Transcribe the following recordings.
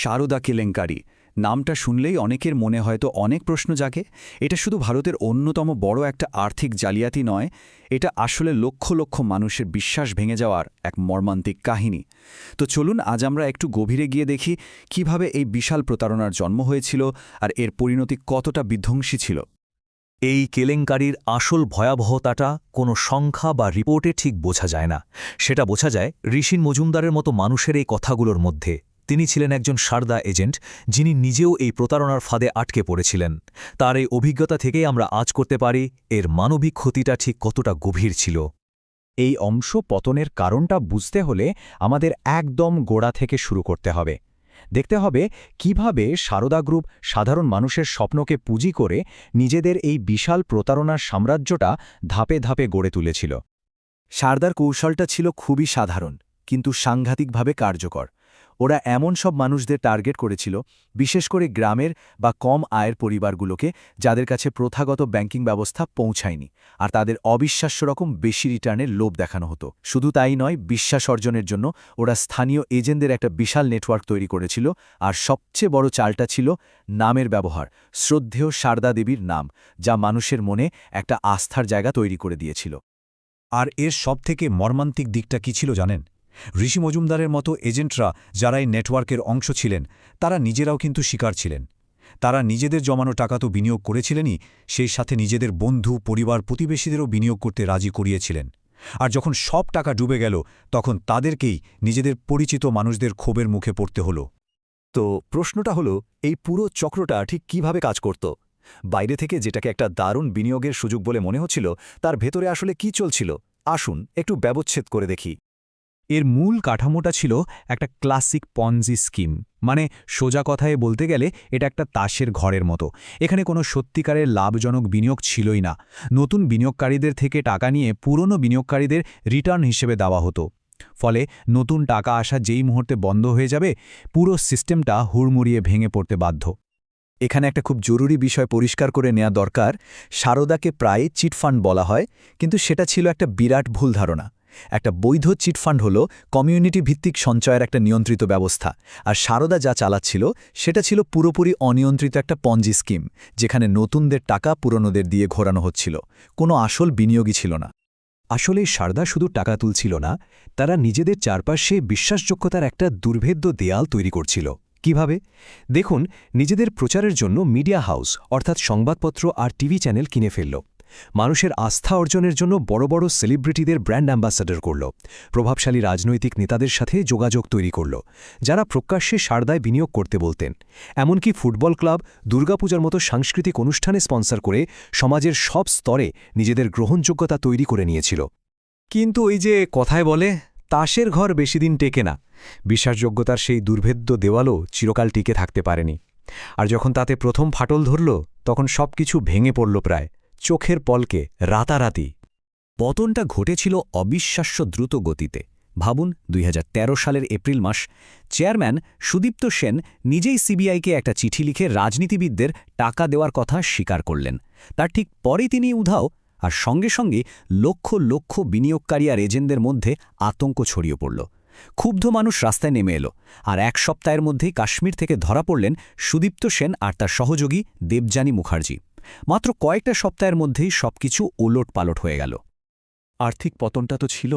সারদা কেলেঙ্কারি। নামটা শুনলেই অনেকের মনে হয়তো অনেক প্রশ্ন জাগে। এটা শুধু ভারতের অন্যতম বড় একটা আর্থিক জালিয়াতি নয়, এটা আসলে লক্ষ লক্ষ মানুষের বিশ্বাস ভেঙে যাওয়ার এক মর্মান্তিক কাহিনী। তো চলুন আজ আমরা একটু গভীরে গিয়ে দেখি কীভাবে এই বিশাল প্রতারণার জন্ম হয়েছিল আর এর পরিণতি কতটা বিধ্বংসী ছিল। এই কেলেঙ্কারির আসল ভয়াবহতাটা কোনো সংখ্যা বা রিপোর্টে ঠিক বোঝা যায় না। সেটা বোঝা যায় ঋষিন মজুমদারের মতো মানুষের এই কথাগুলোর মধ্যে। তিনি ছিলেন একজন সারদা এজেন্ট, যিনি নিজেও এই প্রতারণার ফাঁদে আটকে পড়েছিলেন। তার এই অভিজ্ঞতা থেকেই আমরা আজ করতে পারি, এর মানবিক ক্ষতিটা ঠিক কতটা গভীর ছিল। এই অংশ পতনের কারণটা বুঝতে হলে আমাদের একদম গোড়া থেকে শুরু করতে হবে। দেখতে হবে কীভাবে সারদা গ্রুপ সাধারণ মানুষের স্বপ্নকে পুঁজি করে নিজেদের এই বিশাল প্রতারণার সাম্রাজ্যটা ধাপে ধাপে গড়ে তুলেছিল। সারদার কৌশলটা ছিল খুবই সাধারণ, কিন্তু সাংঘাতিকভাবে কার্যকর। ওরা এমন সব মানুষদের টার্গেট করেছিল, বিশেষ করে গ্রামের বা কম আয়ের পরিবারগুলোকে, যাদের কাছে প্রথাগত ব্যাংকিং ব্যবস্থা পৌঁছায়নি, আর তাদের অবিশ্বাস্য রকম বেশি রিটার্নের লোভ দেখানো হতো। শুধু তাই নয়, বিশ্বাস অর্জনের জন্য ওরা স্থানীয় এজেন্টদের একটা বিশাল নেটওয়ার্ক তৈরি করেছিল, আর সবচেয়ে বড় চালটা ছিল নামের ব্যবহার, শ্রদ্ধেয় সারদা দেবীর নাম, যা মানুষের মনে একটা আস্থার জায়গা তৈরি করে দিয়েছিল। আর এর সবথেকে মর্মান্তিক দিকটা কি ছিল জানেন? ঋষি মজুমদারের মতো এজেন্টরা যারা এই নেটওয়ার্কের অংশ ছিলেন, তারা নিজেরাও কিন্তু শিকার ছিলেন। তারা নিজেদের জমানো টাকা তো বিনিয়োগ করেছিলেনই, সেই সাথে নিজেদের বন্ধু, পরিবার, প্রতিবেশীদেরও বিনিয়োগ করতে রাজি করিয়েছিলেন। আর যখন সব টাকা ডুবে গেল, তখন তাদেরকেই নিজেদের পরিচিত মানুষদের ক্ষোভের মুখে পড়তে হলো। তো প্রশ্নটা হলো, এই পুরো চক্রটা ঠিক কীভাবে কাজ করত? বাইরে থেকে যেটাকে একটা দারুণ বিনিয়োগের সুযোগ বলে মনে হচ্ছিল, তার ভেতরে আসলে কি চলছিল? আসুন, একটু ব্যবচ্ছেদ করে দেখি। এর মূল কাঠামোটা ছিল একটা ক্লাসিক পনজি স্কিম। মানে সোজা কথায় বলতে গেলে এটা একটা তাসের ঘরের মতো। এখানে কোনো সত্যিকারের লাভজনক বিনিয়োগ ছিলই না। নতুন বিনিয়োগকারীদের থেকে টাকা নিয়ে পুরনো বিনিয়োগকারীদের রিটার্ন হিসেবে দেওয়া হতো। ফলে নতুন টাকা আসা যেই মুহূর্তে বন্ধ হয়ে যাবে, পুরো সিস্টেমটা হুড়মুড়িয়ে ভেঙে পড়তে বাধ্য। এখানে একটা খুব জরুরি বিষয় পরিষ্কার করে নেওয়া দরকার। সারদাকে প্রায় চিটফান্ড বলা হয়, কিন্তু সেটা ছিল একটা বিরাট ভুল ধারণা। একটা বৈধ চিটফান্ড হল কমিউনিটি ভিত্তিক সঞ্চয়ের একটা নিয়ন্ত্রিত ব্যবস্থা। আর সারদা যা চালাচ্ছিল, সেটা ছিল পুরোপুরি অনিয়ন্ত্রিত একটা পঞ্জি স্কিম যেখানে নতুনদের টাকা পুরনোদের দিয়ে ঘোরানো হচ্ছিল। কোনো আসল বিনিয়োগই ছিল না। আসলে সারদা শুধু টাকা তুলছিল না, তারা নিজেদের চারপাশে বিশ্বাসযোগ্যতার একটা দুর্ভেদ্য দেয়াল তৈরি করছিল। কীভাবে? দেখুন, নিজেদের প্রচারের জন্য মিডিয়া হাউস, অর্থাৎ সংবাদপত্র আর টিভি চ্যানেল কিনে ফেলল। মানুষের আস্থা অর্জনের জন্য বড় বড় সেলিব্রিটিদের ব্র্যান্ড অ্যাম্বাসাডর করল, প্রভাবশালী রাজনৈতিক নেতাদের সাথে যোগাযোগ তৈরি করল, যারা প্রকাশ্যে সারদায় বিনিয়োগ করতে বলতেন। এমনকি ফুটবল ক্লাব দুর্গাপূজার মতো সাংস্কৃতিক অনুষ্ঠানে স্পন্সর করে সমাজের সব স্তরে নিজেদের গ্রহণযোগ্যতা তৈরি করে নিয়েছিল। কিন্তু ওই যে কথায় বলে, তাসের ঘর বেশিদিন টেকে না। বিশ্বাসযোগ্যতার সেই দুর্ভেদ্য দেওয়ালও চিরকাল টিকে থাকতে পারেনি। আর যখন তাতে প্রথম ফাটল ধরল, তখন সব কিছু ভেঙে পড়ল প্রায়। চোখের পলকে রাতারাতি। পতনটা ঘটেছিল অবিশ্বাস্য দ্রুত গতিতে। ভাবুন, দুই হাজার তেরো সালের এপ্রিল মাস, চেয়ারম্যান সুদীপ্ত সেন নিজেই সিবিআইকে একটা চিঠি লিখে রাজনীতিবিদদের টাকা দেওয়ার কথা স্বীকার করলেন। তার ঠিক পরে তিনি উধাও, আর সঙ্গে সঙ্গে লক্ষ লক্ষ বিনিয়োগকারী আর এজেন্টদের মধ্যে আতঙ্ক ছড়িয়ে পড়ল। ক্ষুব্ধ মানুষ রাস্তায় নেমে এলো, আর এক সপ্তাহের মধ্যেই কাশ্মীর থেকে ধরা পড়লেন সুদীপ্ত সেন আর তার সহযোগী দেবযানী মুখার্জি। মাত্র কয়েকটা সপ্তাহের মধ্যেই সবকিছু ওলট পালট হয়ে গেল। আর্থিক পতনটা তো ছিল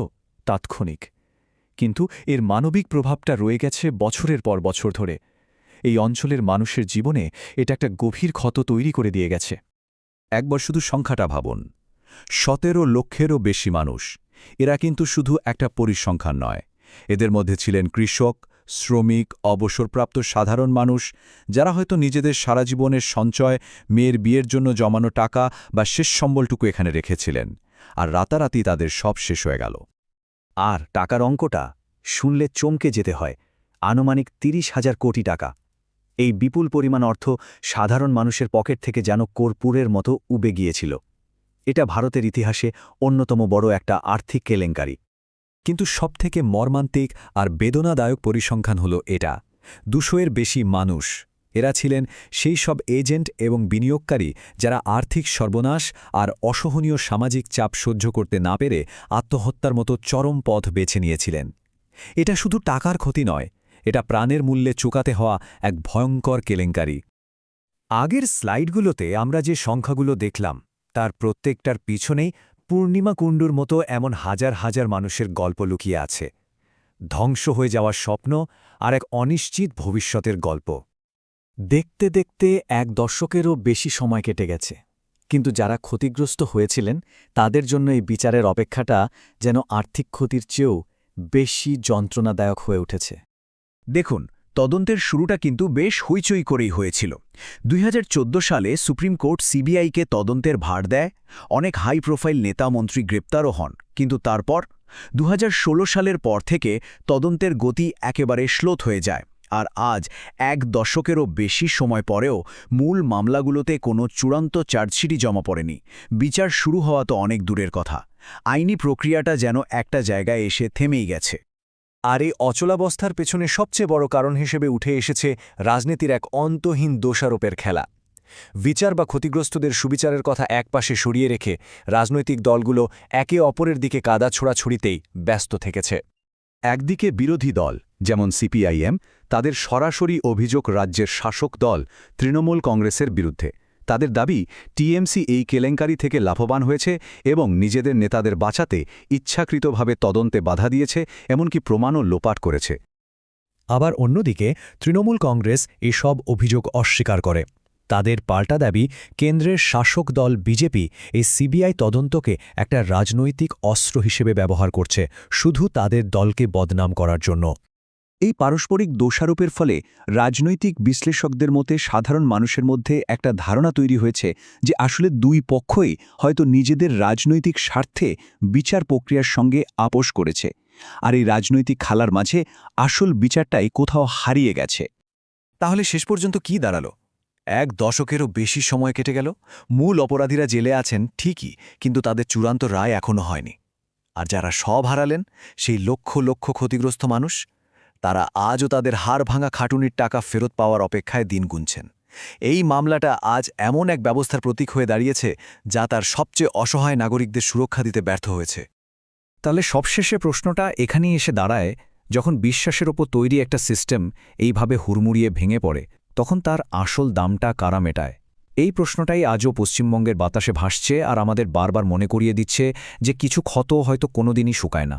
তাৎক্ষণিক, কিন্তু এর মানবিক প্রভাবটা রয়ে গেছে বছরের পর বছর ধরে। এই অঞ্চলের মানুষের জীবনে এটা একটা গভীর ক্ষত তৈরি করে দিয়ে গেছে। একবার শুধু সংখ্যাটা ভাবুন, সতেরো লক্ষেরও বেশি মানুষ, এরা কিন্তু শুধু একটা পরিসংখ্যান নয়, এদের মধ্যে ছিলেন কৃষক শ্রমিক, অবসরপ্রাপ্ত সাধারণ মানুষ, যারা হয়তো নিজেদের সারা জীবনের সঞ্চয়, মেয়ের বিয়ের জন্য জমানো টাকা বা শেষ সম্বলটুকু এখানে রেখেছিলেন, আর রাতারাতি তাদের সব শেষ হয়ে গেল। আর টাকার অঙ্কটা শুনলে চমকে যেতে হয়, আনুমানিক তিরিশ হাজার কোটি টাকা। এই বিপুল পরিমাণ অর্থ সাধারণ মানুষের পকেট থেকে যেন কর্পূরের মতো উবে গিয়েছিল। এটা ভারতের ইতিহাসে অন্যতম বড় একটা আর্থিক কেলেঙ্কারি। কিন্তু সবথেকে মর্মান্তিক আর বেদনাদায়ক পরিসংখ্যান হল এটা। দুশোয়ের বেশি মানুষ, এরা ছিলেন সেই সব এজেন্ট এবং বিনিয়োগকারী যারা আর্থিক সর্বনাশ আর অসহনীয় সামাজিক চাপ সহ্য করতে না পেরে আত্মহত্যার মতো চরম পথ বেছে নিয়েছিলেন। এটা শুধু টাকার ক্ষতি নয়, এটা প্রাণের মূল্যে চুকাতে হওয়া এক ভয়ঙ্কর কেলেঙ্কারি। আগের স্লাইডগুলোতে আমরা যে সংখ্যাগুলো দেখলাম, তার প্রত্যেকটার পিছনেই পূর্ণিমা কুণ্ডুর মতো এমন হাজার হাজার মানুষের গল্প লুকিয়ে আছে। ধ্বংস হয়ে যাওয়ার স্বপ্ন আর এক অনিশ্চিত ভবিষ্যতের গল্প। দেখতে দেখতে এক দশকেরও বেশি সময় কেটে গেছে। কিন্তু যারা ক্ষতিগ্রস্ত হয়েছিলেন, তাদের জন্য এই বিচারের অপেক্ষাটা যেন আর্থিক ক্ষতির চেয়েও বেশি যন্ত্রণাদায়ক হয়ে উঠেছে। দেখুন তদন্তের শুরুটা কিন্তু বেশ হইচই করেই হয়েছিল। দুই হাজার চোদ্দ সালে সুপ্রিম কোর্ট সিবিআইকে তদন্তের ভার দেয়, অনেক হাই প্রোফাইল নেতা মন্ত্রী গ্রেপ্তারও হন। কিন্তু তারপর দু হাজার ষোলো সালের পর থেকে তদন্তের গতি একেবারে শ্লোত হয়ে যায়। আর আজ এক দশকেরও বেশি সময় পরেও মূল মামলাগুলোতে কোনো চূড়ান্ত চার্জশিটই জমা পড়েনি। বিচার শুরু হওয়া তো অনেক দূরের কথা। আইনি প্রক্রিয়াটা যেন একটা জায়গায় এসে থেমেই গেছে। আর এই অচলাবস্থার পেছনে সবচেয়ে বড় কারণ হিসেবে উঠে এসেছে রাজনীতির এক অন্তহীন দোষারোপের খেলা। বিচার বা ক্ষতিগ্রস্তদের সুবিচারের কথা একপাশে সরিয়ে রেখে রাজনৈতিক দলগুলো একে অপরের দিকে কাদা ছোড়াছুড়িতেই ব্যস্ত থেকেছে। একদিকে বিরোধী দল, যেমন সিপিআইএম, তাদের সরাসরি অভিযোগ রাজ্যের শাসক দল, তৃণমূল কংগ্রেসের বিরুদ্ধে। তাদের দাবি, টিএমসি এই কেলেঙ্কারি থেকে লাভবান হয়েছে এবং নিজেদের নেতাদের বাঁচাতে ইচ্ছাকৃতভাবে তদন্তে বাধা দিয়েছে, এমনকি প্রমাণও লোপাট করেছে। আবার অন্যদিকে, তৃণমূল কংগ্রেস এসব অভিযোগ অস্বীকার করে। তাদের পাল্টা দাবি, কেন্দ্রের শাসক দল বিজেপি এই সিবিআই তদন্তকে একটা রাজনৈতিক অস্ত্র হিসেবে ব্যবহার করছে, শুধু তাদের দলকে বদনাম করার জন্য। এই পারস্পরিক দোষারোপের ফলে রাজনৈতিক বিশ্লেষকদের মতে সাধারণ মানুষের মধ্যে একটা ধারণা তৈরি হয়েছে যে আসলে দুই পক্ষই হয়তো নিজেদের রাজনৈতিক স্বার্থে বিচার প্রক্রিয়ার সঙ্গে আপোষ করেছে। আর এই রাজনৈতিক খালার মাঝে আসল বিচারটাই কোথাও হারিয়ে গেছে। তাহলে শেষ পর্যন্ত কি দাঁড়াল? এক দশকেরও বেশি সময় কেটে গেল। মূল অপরাধীরা জেলে আছেন ঠিকই, কিন্তু তাদের চূড়ান্ত রায় এখনও হয়নি। আর যারা সব হারালেন, সেই লক্ষ লক্ষ ক্ষতিগ্রস্ত মানুষ তারা আজও তাদের হাড় ভাঙা খাটুনির টাকা ফেরত পাওয়ার অপেক্ষায় দিন গুনছেন। এই মামলাটা আজ এমন এক ব্যবস্থার প্রতীক হয়ে দাঁড়িয়েছে যা তার সবচেয়ে অসহায় নাগরিকদের সুরক্ষা দিতে ব্যর্থ হয়েছে। তাহলে সবশেষে প্রশ্নটা এখানেই এসে দাঁড়ায়, যখন বিশ্বাসের ওপর তৈরি একটা সিস্টেম এইভাবে হুড়মুড়িয়ে ভেঙে পড়ে, তখন তার আসল দামটা কারা মেটায়? এই প্রশ্নটাই আজও পশ্চিমবঙ্গের বাতাসে ভাসছে আর আমাদের বারবার মনে করিয়ে দিচ্ছে যে কিছু ক্ষত হয়তো কোনোদিনই শুকায় না।